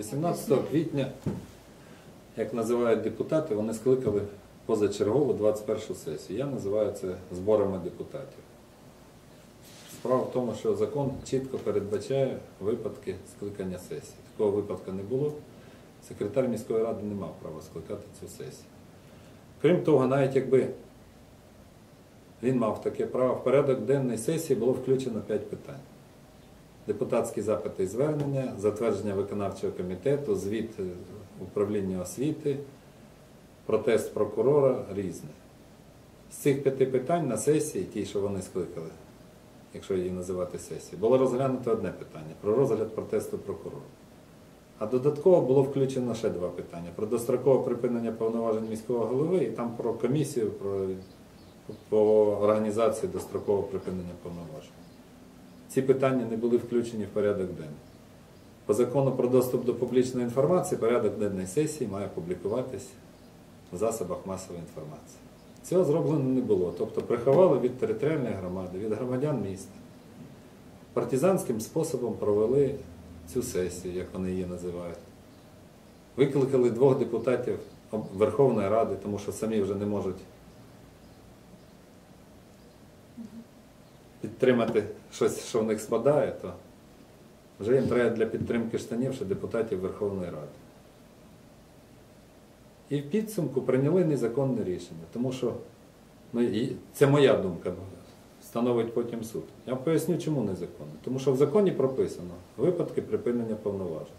18 квітня, як називають депутати, вони скликали позачергову 21 сесію. Я називаю це зборами депутатів. Справа в тому, що закон чітко передбачає випадки скликання сесії. Такого випадку не було. Секретар міської ради не мав права скликати цю сесію. Крім того, навіть якби він мав таке право, в порядок денний сесії було включено 5 питань. Депутатські запити і звернення, затвердження виконавчого комітету, звіт е, управління освіти, протест прокурора різне. З цих п'яти питань на сесії, ті, що вони скликали, якщо її називати сесією, було розглянуто одне питання про розгляд протесту прокурора. А додатково було включено ще два питання: про дострокове припинення повноважень міського голови і там про комісію про, по організації дострокового припинення повноважень. Ці питання не були включені в порядок денний. По закону про доступ до публічної інформації порядок денної сесії має публікуватись в засобах масової інформації. Цього зроблено не було. Тобто приховали від територіальної громади, від громадян міста. Партизанським способом провели цю сесію, як вони її називають. Викликали двох депутатів Верховної Ради, тому що самі вже не можуть підтримати щось, що в них спадає, то вже їм треба для підтримки штанів ще депутатів Верховної Ради. І в підсумку прийняли незаконне рішення, тому що ну, і це моя думка, встановить потім суд. Я поясню, чому незаконно. Тому що в законі прописано випадки припинення повноважень.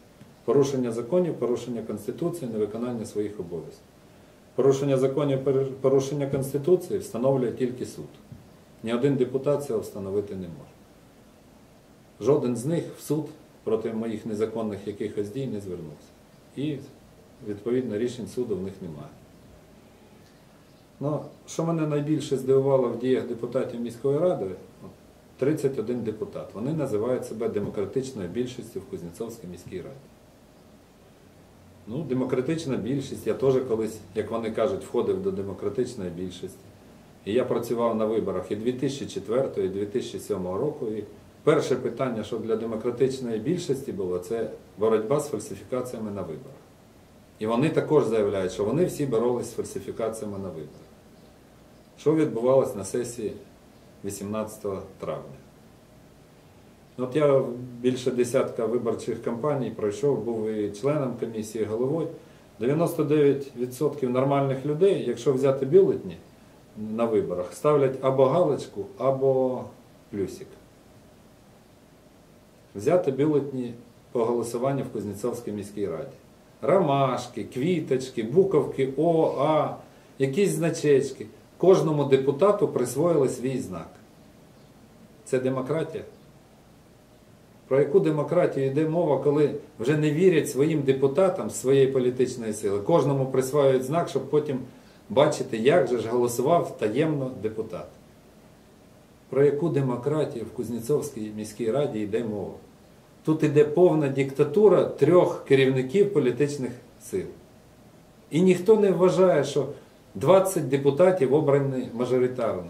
Порушення законів, порушення Конституції, невиконання своїх обов'язків. Порушення законів, порушення Конституції встановлює тільки суд. Ні один депутат цього встановити не може. Жоден з них в суд проти моїх незаконних якихось дій не звернувся. І, відповідно, рішень суду в них немає. Ну, що мене найбільше здивувало в діях депутатів міської ради, 31 депутат. Вони називають себе демократичною більшістю в Кузнєцовській міській раді. Ну, демократична більшість, я теж колись, як вони кажуть, входив до демократичної більшості. І я працював на виборах і 2004, і 2007 року. І перше питання, що для демократичної більшості було, це боротьба з фальсифікаціями на виборах. І вони також заявляють, що вони всі боролись з фальсифікаціями на виборах. Що відбувалося на сесії 18 травня? От я більше десятка виборчих кампаній пройшов, був і членом комісії, головою. 99% нормальних людей, якщо взяти бюлетні на виборах, ставлять або галочку, або плюсик. Взяти бюлетні по голосуванню в Кузнєцовській міській раді. Ромашки, квіточки, буковки О, А, якісь значечки. Кожному депутату присвоїли свій знак. Це демократія. Про яку демократію йде мова, коли вже не вірять своїм депутатам з своєї політичної сили. Кожному присвоюють знак, щоб потім бачити, як же ж голосував таємно депутат. Про яку демократію в Кузнєцовській міській раді йде мова? Тут йде повна диктатура трьох керівників політичних сил. І ніхто не вважає, що 20 депутатів обрані мажоритарно.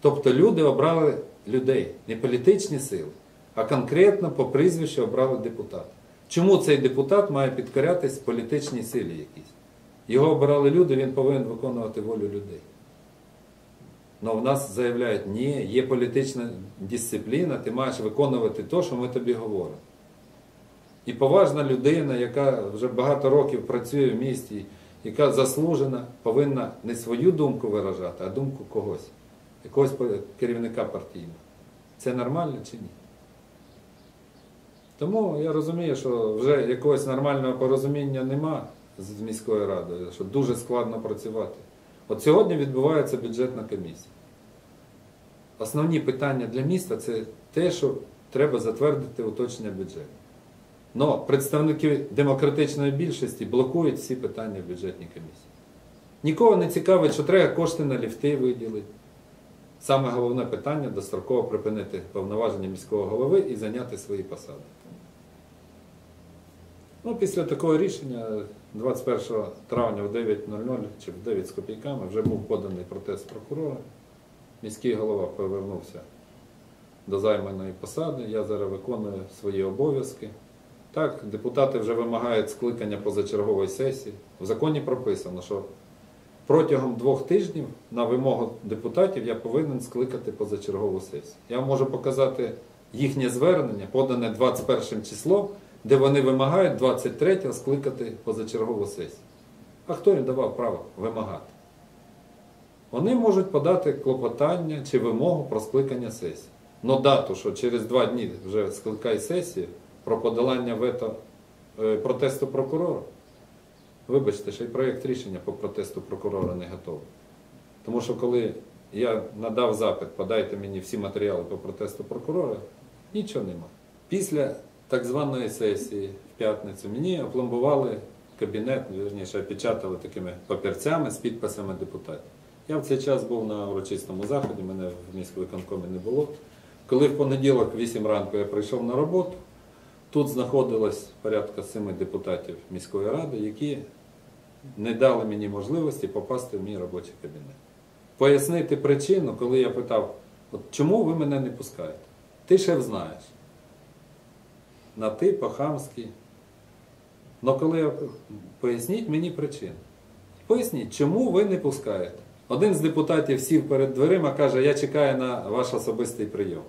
Тобто люди обрали людей, не політичні сили, а конкретно по прізвищу обрали депутата. Чому цей депутат має підкорятись політичній силі якійсь? Його обирали люди, він повинен виконувати волю людей. Але в нас заявляють, ні, є політична дисципліна, ти маєш виконувати те, що ми тобі говоримо. І поважна людина, яка вже багато років працює в місті, яка заслужена, повинна не свою думку виражати, а думку когось, якогось керівника партійного. Це нормально чи ні? Тому я розумію, що вже якогось нормального порозуміння нема з міською радою, що дуже складно працювати. От сьогодні відбувається бюджетна комісія. Основні питання для міста це те, що треба затвердити уточнення бюджету. Но представники демократичної більшості блокують всі питання в бюджетній комісії. Нікого не цікавить, що треба кошти на ліфти виділити. Саме головне питання достроково припинити повноваження міського голови і зайняти свої посади. Ну, Після такого рішення 21 травня в 9.00 чи в 9 з копійками вже був поданий протест прокурора. Міський голова повернувся до займаної посади. Я зараз виконую свої обов'язки. Так, депутати вже вимагають скликання позачергової сесії. В законі прописано, що протягом двох тижнів на вимогу депутатів я повинен скликати позачергову сесію. Я можу показати їхнє звернення, подане 21 числом, де вони вимагають 23-го скликати позачергову сесію. А хто їм давав право вимагати? Вони можуть подати клопотання чи вимогу про скликання сесії. Но дату, що через два дні вже скликає сесію про подолання вето е, протесту прокурора. Вибачте, ще й проєкт рішення по протесту прокурора не готовий. Тому що коли я надав запит, подайте мені всі матеріали по протесту прокурора, нічого нема. Після так званої сесії в п'ятницю мені опломбували кабінет, вірніше, опечатали такими папірцями з підписами депутатів. Я в цей час був на урочистому заході, мене в міськвиконкомі не було. Коли в понеділок, 8 ранку, я прийшов на роботу, тут знаходилось порядка семи депутатів міської ради, які не дали мені можливості попасти в мій робочий кабінет. Пояснити причину, коли я питав, чому ви мене не пускаєте? Ти шеф знаєш. На ти по-хамськи. Ну коли поясніть мені причину. Поясніть, чому ви не пускаєте? Один з депутатів сів перед дверима, каже, я чекаю на ваш особистий прийом.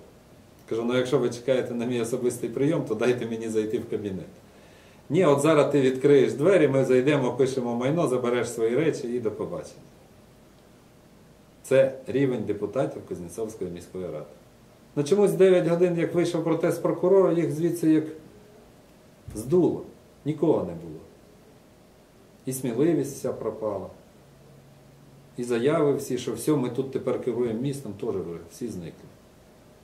Кажу, ну якщо ви чекаєте на мій особистий прийом, то дайте мені зайти в кабінет. Ні, от зараз ти відкриєш двері, ми зайдемо, пишемо майно, забереш свої речі і до побачення. Це рівень депутатів Кузнєцовської міської ради. Ну чомусь 9 годин, як вийшов протест прокурора, їх звідси як здуло. Нікого не було. І сміливість вся пропала. І заяви всі, що все, ми тут тепер керуємо містом, теж вже всі зникли.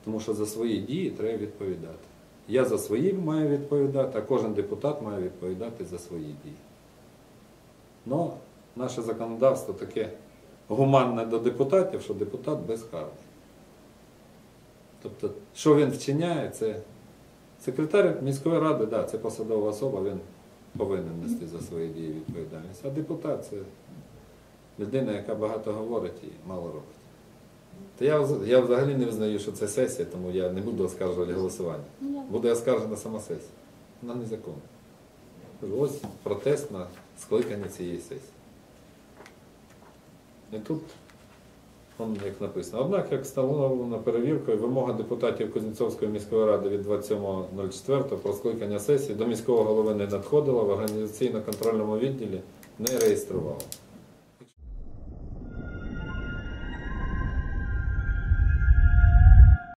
Тому що за свої дії треба відповідати. Я за свої маю відповідати, а кожен депутат має відповідати за свої дії. Ну, наше законодавство таке гуманне до депутатів, що депутат безкарний. Тобто, що він вчиняє, це секретар міської ради, да, це посадова особа, він повинен нести за свої дії відповідальність. А депутат це людина, яка багато говорить і мало робить. Та я, я взагалі не визнаю, що це сесія, тому я не буду оскаржувати голосування. Буде оскаржена сама сесія. Вона незаконна. Ось протест на скликання цієї сесії. І тут, он, як написано, однак, як встановлено перевіркою, вимога депутатів Кузнєцовської міської ради від 27.04 про скликання сесії до міського голови не надходила, в організаційно-контрольному відділі не реєструвала.